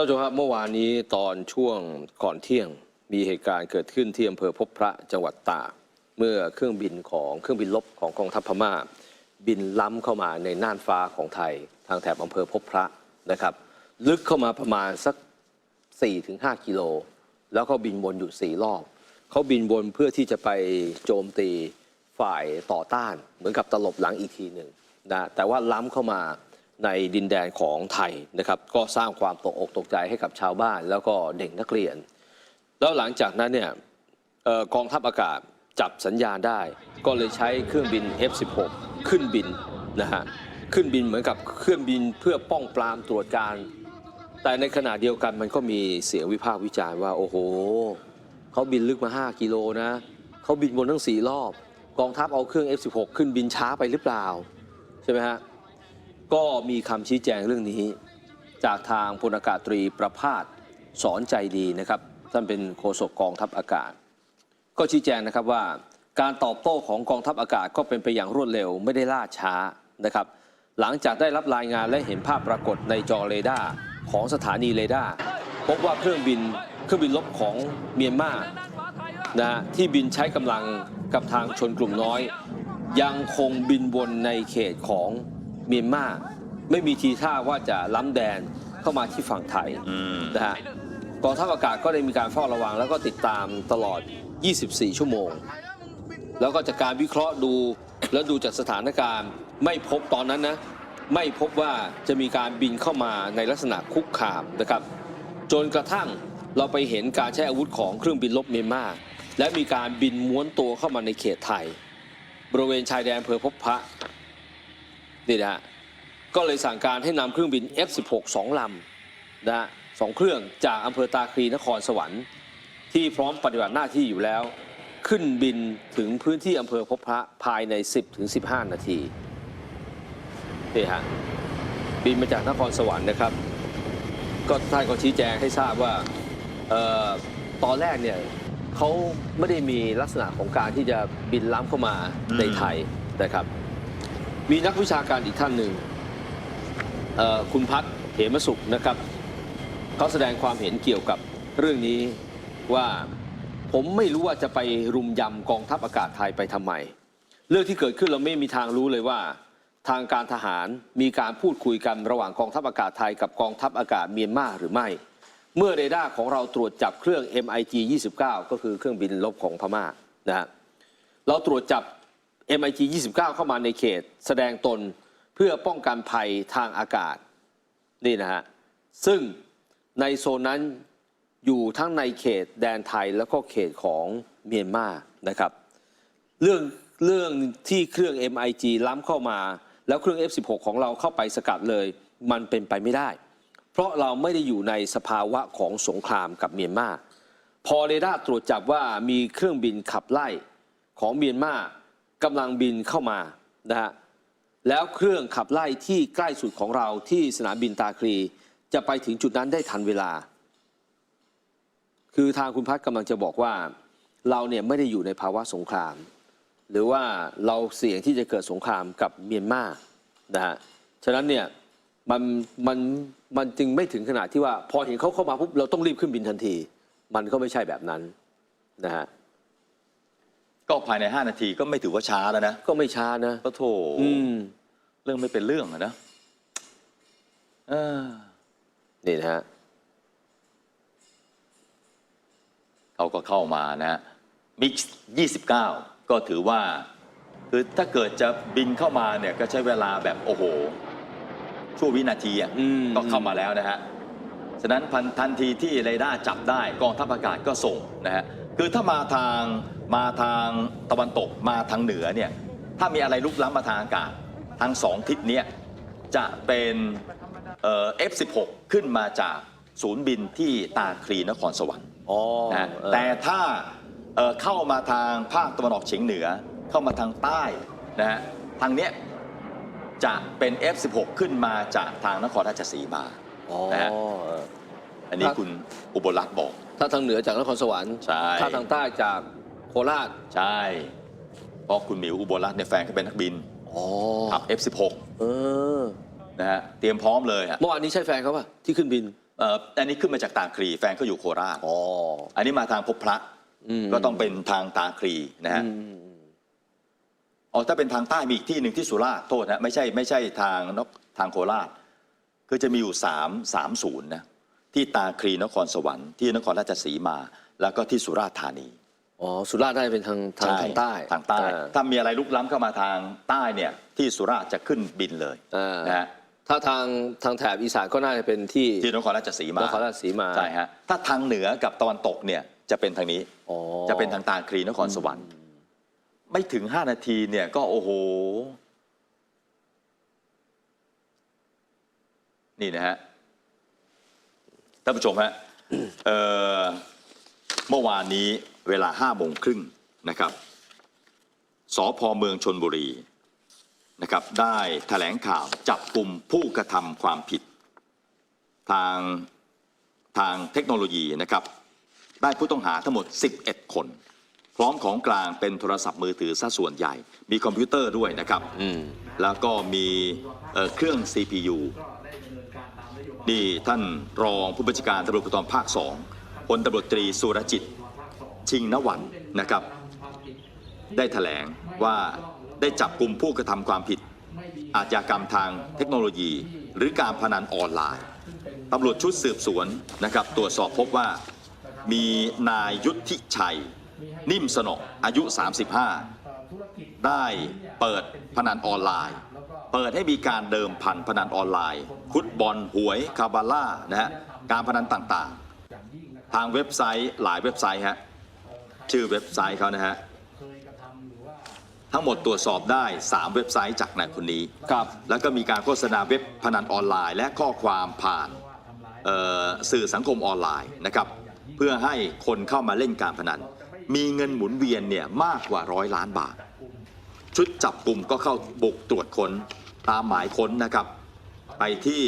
านผู้ชมครับเมื่อวานนี้ตอนช่วงก่อนเที่ยงมีเหตุการณ์เกิดขึ้นที่อำเภอพบพระจังหวัดตากเมื่อเครื่องบินของเครื่องบินลบของกองทัพพม่า บินล้ำเข้ามาในน่านฟ้าของไทย ทางแถบอำเภอพบพระนะครับ ลึกเข้ามาประมาณสัก 4-5 กิโล แล้วก็บินวนอยู่4รอบเขาบินวนเพื่อที่จะไปโจมตีฝ่ายต่อต้าน เหมือนกับตลบหลังอีกทีหนึ่งนะแต่ว่าล้ำเข้ามา ในดินแดนของไทยนะครับ ก็สร้างความตกอกตกใจให้กับชาวบ้าน แล้วก็เด็กนักเรียน แล้วหลังจากนั้นเนี่ยออกองทัพอากาศจับสัญญาณได้ ก็เลยใช้เครื่องบิน F16 ขึ้นบินนะฮะขึ้นบินเหมือนกับเครื่องบินเพื่อป้องปรามตรวจการ แต่ในขณะเดียวกันมันก็มีเสียงวิพากษ์วิจารณ์ว่า โอ้โหเขาบินลึกมา 5 กิโลนะเขาบินวนทั้ง 4 รอบ กองทัพเอาเครื่อง F16 ขึ้นบินช้าไปหรือเปล่า ใช่ไหมฮะ ก็มีคำชี้แจงเรื่องนี้ จากทางพลอากาศตรีประพาสสอนใจดีนะครับท่านเป็นโฆษกกองทัพอากาศ ก็ชี้แจงนะครับว่า การตอบโต้ของกองทัพอากาศก็เป็นไปอย่างรวดเร็วไม่ได้ล่าช้านะครับ หลังจากได้รับรายงานและเห็นภาพปรากฏในจอเรดาร์ของสถานีเรดาร์พบว่าเครื่องบินเครื่องบินลบของเมียนมานะฮะที่บินใช้กำลังกับทางชนกลุ่มน้อย ยังคงบินวนในเขตของ เมียนมาไม่มีทีท่าว่าจะล้ำแดนเข้ามาที่ฝั่งไทยอืมนะฮะกองทัพอากาศก็ได้มีการเฝ้าระวัง แล้วก็ติดตามตลอด 24 ชั่วโมง แล้วก็จากการวิเคราะห์ดูแล้วดูจากสถานการณ์ ไม่พบตอนนั้นนะไม่พบว่าจะมีการบินเข้ามาในลักษณะคุกคามนะครับจนกระทั่งเราไปเห็นการใช้อาวุธของเครื่องบินลบเมียนมาและมีการบินม้วนตัวเข้ามาในเขตไทย บริเวณชายแดนอำเภอพบพระ นี่นะฮะก็เลยสั่งการให้นำเครื่องบิน F16 สองลำนะฮะสองเครื่องจากอำเภอตาคลีนครสวรรค์ที่พร้อมปฏิบัติหน้าที่อยู่แล้ว ขึ้นบินถึงพื้นที่อำเภอพบพระภายใน 10-15 นาทีนี่ฮะบินมาจากนครสวรรค์นะครับ ก็ท่านก็ชี้แจงให้ทราบว่าเออตอนแรกเนี่ยเขาไม่ได้มีลักษณะของการที่จะบินล้ำเข้ามาในไทยนะครับ มีนักวิชาการอีกท่านหนึ่งคุณพัฒน์เหมสุขนะครับเขาแสดงความเห็นเกี่ยวกับเรื่องนี้ว่าผมไม่รู้ว่าจะไปรุมยำกองทัพอากาศไทยไปทำไม เรื่องที่เกิดขึ้นเราไม่มีทางรู้เลยว่า ทางการทหารมีการพูดคุยกันระหว่างกองทัพอากาศไทยกับกองทัพอากาศเมียนมาหรือไม่ เมื่อเรดาร์ของเราตรวจจับเครื่อง MiG 29 ก็คือเครื่องบินลบของพม่านะเราตรวจจับ MiG 29 เข้ามาในเขต แสดงตนเพื่อป้องกันภัยทางอากาศนี่นะฮะซึ่งในโซนนั้นอยู่ทั้งในเขตแดนไทยแล้วก็เขตของเมียนมานะครับเรื่องเรื่องที่เครื่อง MIG ล้ำเข้ามา แล้วเครื่อง F16 ของเราเข้าไปสกัดเลย มันเป็นไปไม่ได้ เพราะเราไม่ได้อยู่ในสภาวะของสงครามกับเมียนมาพอเรดาร์ตรวจจับว่ามีเครื่องบินขับไล่ของเมียนมา กำลังบินเข้ามานะฮะแล้วเครื่องขับไล่ที่ใกล้สุดของเราที่สนามบินตาคลี จะไปถึงจุดนั้นได้ทันเวลา คือทางคุณพัฒน์กำลังจะบอกว่าเราเนี่ยไม่ได้อยู่ในภาวะสงคราม หรือว่าเราเสี่ยงที่จะเกิดสงครามกับเมียนมานะฮะฉะนั้นเนี่ยมันมันมันจึงไม่ถึงขนาดที่ว่า พอเห็นเขาเข้ามาปุ๊บเราต้องรีบขึ้นบินทันที มันก็ไม่ใช่แบบนั้นนะฮะ ก็ภายใน 5 นาทีก็ไม่ถือว่าช้าแล้วนะก็ไม่ช้านะก็โถอืมเรื่องไม่เป็นเรื่องอะนะเออนี่นะฮะเขาก็เข้ามานะมิก29 ก็ถือว่า คือถ้าเกิดจะบินเข้ามาเนี่ยก็ใช้เวลาแบบโอ้โห ชั่ววินาทีอะอืมก็เข้ามาแล้วนะฮะ ฉะนั้นพันทันทีที่เรดาร์จับได้กองทัพอากาศก็ส่งนะฮะ คือถ้ามาทาง มาทางตะวันตกมาทางเหนือเนี่ยถ้ามีอะไรลุกล้ำมาทางอากาศทางสองทิศเนี้ยจะเป็นเอ่อ F16 ขึ้นมาจากศูนย์บินที่ตาคลีนครสวรรค์อ๋อนะเออแต่ถ้าเอ่อเข้ามาทางภาคตะวันออกเฉียงเหนือ เข้ามาทางใต้นะฮะทางเนี้ยจะเป็น F16 ขึ้นมาจากทางนครราชสีมาอ๋อนะฮะเอออันนี้ครับคุณอุบลรัตน์บอก ถ้าทางเหนือจากนครสวรรค์ใช่ถ้าทางใต้จาก โคราชใช่ เพราะคุณหมิวอุบลรัตน์เนี่ยแฟนเขาเป็นนักบินอ๋อขับ F16 เออนะฮะเตรียมพร้อมเลยฮะเมื่อวานนี้ใช่แฟนเขาป่ะที่ขึ้นบิน เอ่ออันนี้ขึ้นมาจากตาคลีแฟนเขาอยู่โคราชอ๋ออันนี้มาทางพบพระอืมก็ต้องเป็นทางตาคลีนะฮะอืมอ๋อถ้าเป็นทางใต้มีอีกที่หนึ่งที่สุราษฎร์โทษนะไม่ใช่ไม่ใช่ทางนกทางโคราชคือจะมีอยู่สามสามศูนย์นะที่ตาคลีนครสวรรค์ที่นครราชสีมา แล้วก็ที่สุราษฎร์ธานี อ๋อสุราษฎร์ได้เป็นทางทางช่ทางใต้ทางใต้ อ่ถ้ามีอะไรลุกล้ำเข้ามาทางใต้เนี่ยที่สุราษฎร์จะขึ้นบินเลยอ่านะฮะถ้าทางทางแถบอีสานก็น่าจะเป็นที่ที่นครราชสีมานครราชสีมาใช่ฮะถ้าทางเหนือกับตะวันตกเนี่ยจะเป็นทางนี้ อ๋อจะเป็นทางตาคลีนครสวรรค์ ไม่ถึง 5 นาทีเนี่ยก็โอ้โห นี่นะฮะท่านผู้ชมฮะเอ่อ เมื่อวานนี้เวลา5โมงครึ่งนะครับสพเมืองชนบุรีนะครับได้แถลงข่าวจับกลุ่มผู้กระทำความผิด ทางทางเทคโนโลยีนะครับ ได้ผู้ต้องหาทั้งหมด 11 คน พร้อมของกลางเป็นโทรศัพท์มือถือซะส่วนใหญ่ มีคอมพิวเตอร์ด้วยนะครับอืมแล้วก็มีเอ่อเครื่อง CPU นี่ท่านรองผู้บัญชาการตำรวจภูธรภาคสอง พลตำรวจตรีสุรจิต ชิงนวันนะครับ ได้แถลงว่าได้จับกลุ่มผู้กระทำความผิด อาชญากรรมทางเทคโนโลยี หรือการพนันออนไลน์ตำรวจชุดสืบสวนนะครับ ตรวจสอบพบว่ามีนายยุทธิชัย นิ่มสนออายุ 35 ได้เปิดพนันออนไลน์ เปิดให้มีการเดิมพันพนันออนไลน์ ฟุตบอลหวยคาบาล่านะฮะการพนันต่างๆ ทางเว็บไซต์หลายเว็บไซต์ฮะชื่อเว็บไซต์เขานะฮะทั้งหมดตรวจสอบได้ 3 เว็บไซต์จากนายคนนี้ครับแล้วก็มีการโฆษณาเว็บพนันออนไลน์ และข้อความผ่านเอ่อสื่อสังคมออนไลน์นะครับเพื่อให้คนเข้ามาเล่นการพนัน มีเงินหมุนเวียนเนี่ยมากกว่าร้อยล้านบาท ชุดจับกลุ่มก็เข้าบุกตรวจค้นตามหมายค้นนะครับ ไปที่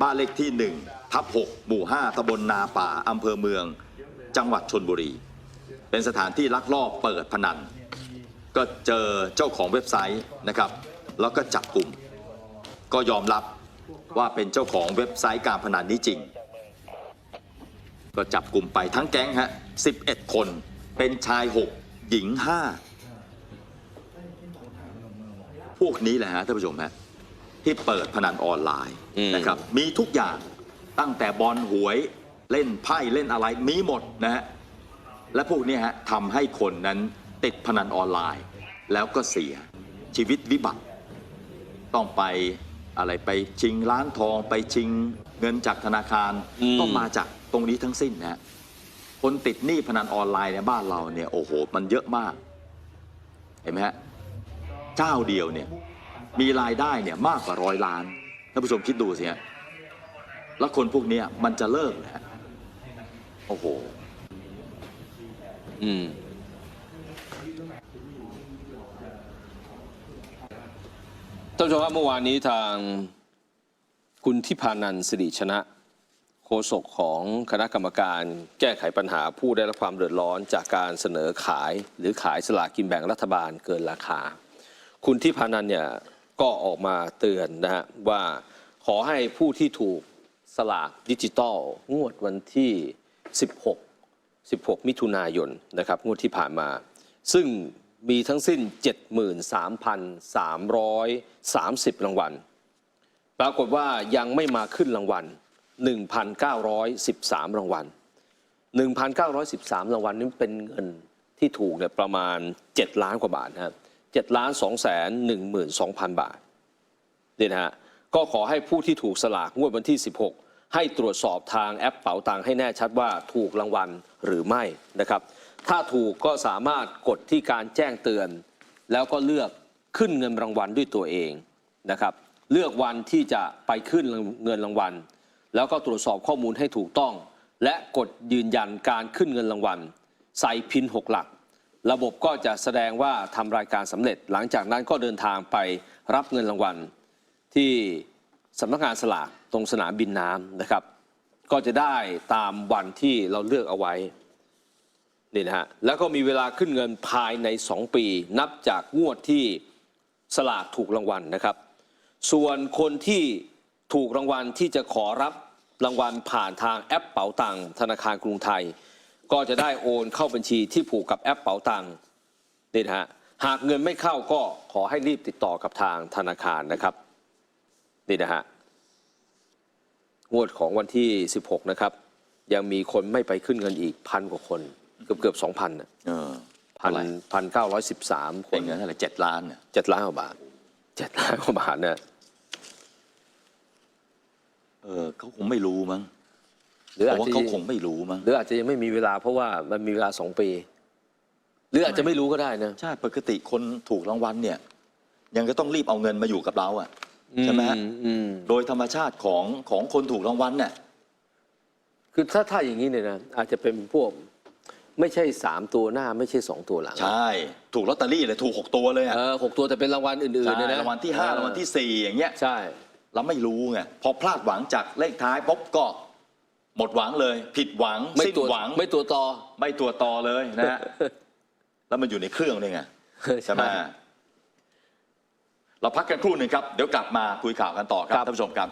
บ้านเลขที่ 1 ทับ6หมู่ 5ตำบลนาป่าอำเภอเมือง จังหวัดชนบุรี เป็นสถานที่ลักลอบเปิดพนัน ก็เจอเจ้าของเว็บไซต์นะครับ แล้วก็จับกลุ่ม ก็ยอมรับว่าเป็นเจ้าของเว็บไซต์การพนันนี้จริง ก็จับกลุ่มไปทั้งแก๊งฮะ 11 คน เป็นชาย 6 หญิง 5 พวกนี้แหละฮะท่านผู้ชมฮะที่เปิดพนันออนไลน์นะครับ มีทุกอย่าง ตั้งแต่บอลหวยเล่นไพ่เล่นอะไรมีหมดนะฮะและพวกนี้ฮะทำให้คนนั้นติดพนันออนไลน์ แล้วก็เสียชีวิตวิบัติ ต้องไปอะไรไปชิงร้านทองไปชิงเงินจากธนาคารอืมก็มาจากตรงนี้ทั้งสิ้นนะฮะคนติดหนี้พนันออนไลน์ในบ้านเราเนี่ยโอ้โห มันเยอะมาก เห็นไหมฮะเจ้าเดียวเนี่ยมีรายได้เนี่ยมากกว่าร้อยล้านท่านผู้ชมคิดดูสิฮะ แล้วคนพวกเนี้ยมันจะเลิกนะฮะโอ้โห อืม ท่านผู้ชมครับเมื่อวานนี้ทางคุณทิพานันท์สิริชนะ โฆษกของคณะกรรมการแก้ไขปัญหาผู้ได้รับความเดือดร้อนจากการเสนอขาย หรือขายสลากกินแบ่งรัฐบาลเกินราคา คุณทิพานันท์เนี่ยก็ออกมาเตือนนะฮะว่าขอให้ผู้ที่ถูก สลากดิจิตอลงวดวันที่ 16 16 มิถุนายนนะครับงวดที่ผ่านมา ซึ่งมีทั้งสิ้น 73,330 รางวัล ปรากฏว่ายังไม่มาขึ้นรางวัล 1,913 รางวัล 1,913 รางวัลนี่เป็นเงินที่ถูกเนี่ยประมาณ 7 ล้านกว่าบาทนะครับ7ล้าน2แสน12,000 บาทนี่นะฮะก็ขอให้ผู้ที่ถูกสลากงวดวันที่ 16 ให้ตรวจสอบทางแอปเป๋าตังให้แน่ชัดว่าถูกรางวัลหรือไม่นะครับ ถ้าถูกก็สามารถกดที่การแจ้งเตือน แล้วก็เลือกขึ้นเงินรางวัลด้วยตัวเองนะครับเลือกวันที่จะไปขึ้นเงินรางวัล แล้วก็ตรวจสอบข้อมูลให้ถูกต้อง และกดยืนยันการขึ้นเงินรางวัล ใส่พิน6หลัก ระบบก็จะแสดงว่าทำรายการสำเร็จ หลังจากนั้นก็เดินทางไปรับเงินรางวัล ที่สำนักงานสลาก ตรงสนามบินน้ำนะครับ ก็จะได้ตามวันที่เราเลือกเอาไว้นี่นะฮะแล้วก็มีเวลาขึ้นเงินภายใน 2 ปี นับจากงวดที่สลากถูกรางวัลนะครับ ส่วนคนที่ถูกรางวัลที่จะขอรับรางวัลผ่านทางแอปเป๋าตังธนาคารกรุงไทย ก็จะได้โอนเข้าบัญชีที่ผูกกับแอปเป๋าตังนี่นะฮะหากเงินไม่เข้าก็ขอให้รีบติดต่อกับทางธนาคารนะครับนี่นะฮะ งวดของวันที่ 16 นะครับ ยังมีคนไม่ไปขึ้นเงินอีกพันกว่าคน เกือบเกือบสองพันเออพันพันเก้าร้อยสิบสามคเป็นนเงินเท่าไหร่เจ็ดล้านเนี่ยเจ็ดล้านกว่าบาทเจ็ดล้านกว่าบาทเนี่ยเออเขาคงไม่รู้มั้งหรือผอาจมว่าจะเขาคงไม่รู้มั้งหรืออาจจะยังไม่มีเวลาเพราะว่ามันมีเวลาสองปี หรืออาจจะไม่รู้ก็ได้นะ ใช่ ปกติคนถูกรางวัลเนี่ย ยังก็ต้องรีบเอาเงินมาอยู่กับเราอะ ใช่ไหมฮะอือืม โดยธรรมชาติของของคนถูกรางวัลเนี่ย คือถ้าถ้าอย่างนี้เนี่ยนะอาจจะเป็นพวกไม่ใช่สามตัวหน้าไม่ใช่สองตัวหลังใช่ ถูกลอตเตอรี่เลยถูกหกตัวเลยอะเออหกตัวแต่เป็นรางวัลอื่นๆใช่เนี่ยนะรางวัลที่ห้ารางวัลที่สี่อย่างเงี้ยใช่ เราไม่รู้ไงพอพลาดหวังจากเลขท้ายปุ๊บก็ หมดหวังเลย ผิดหวัง ไม่สิ้นตัวหวังไม่ตัวต่อ ไม่ตัวต่อเลยนะฮะ แล้วมันอยู่ในเครื่องเลยไงใช่ไหม เราพักกันครู่หนึ่งครับ เดี๋ยวกลับมาคุยข่าวกันต่อครับครับท่านผู้ชมครับ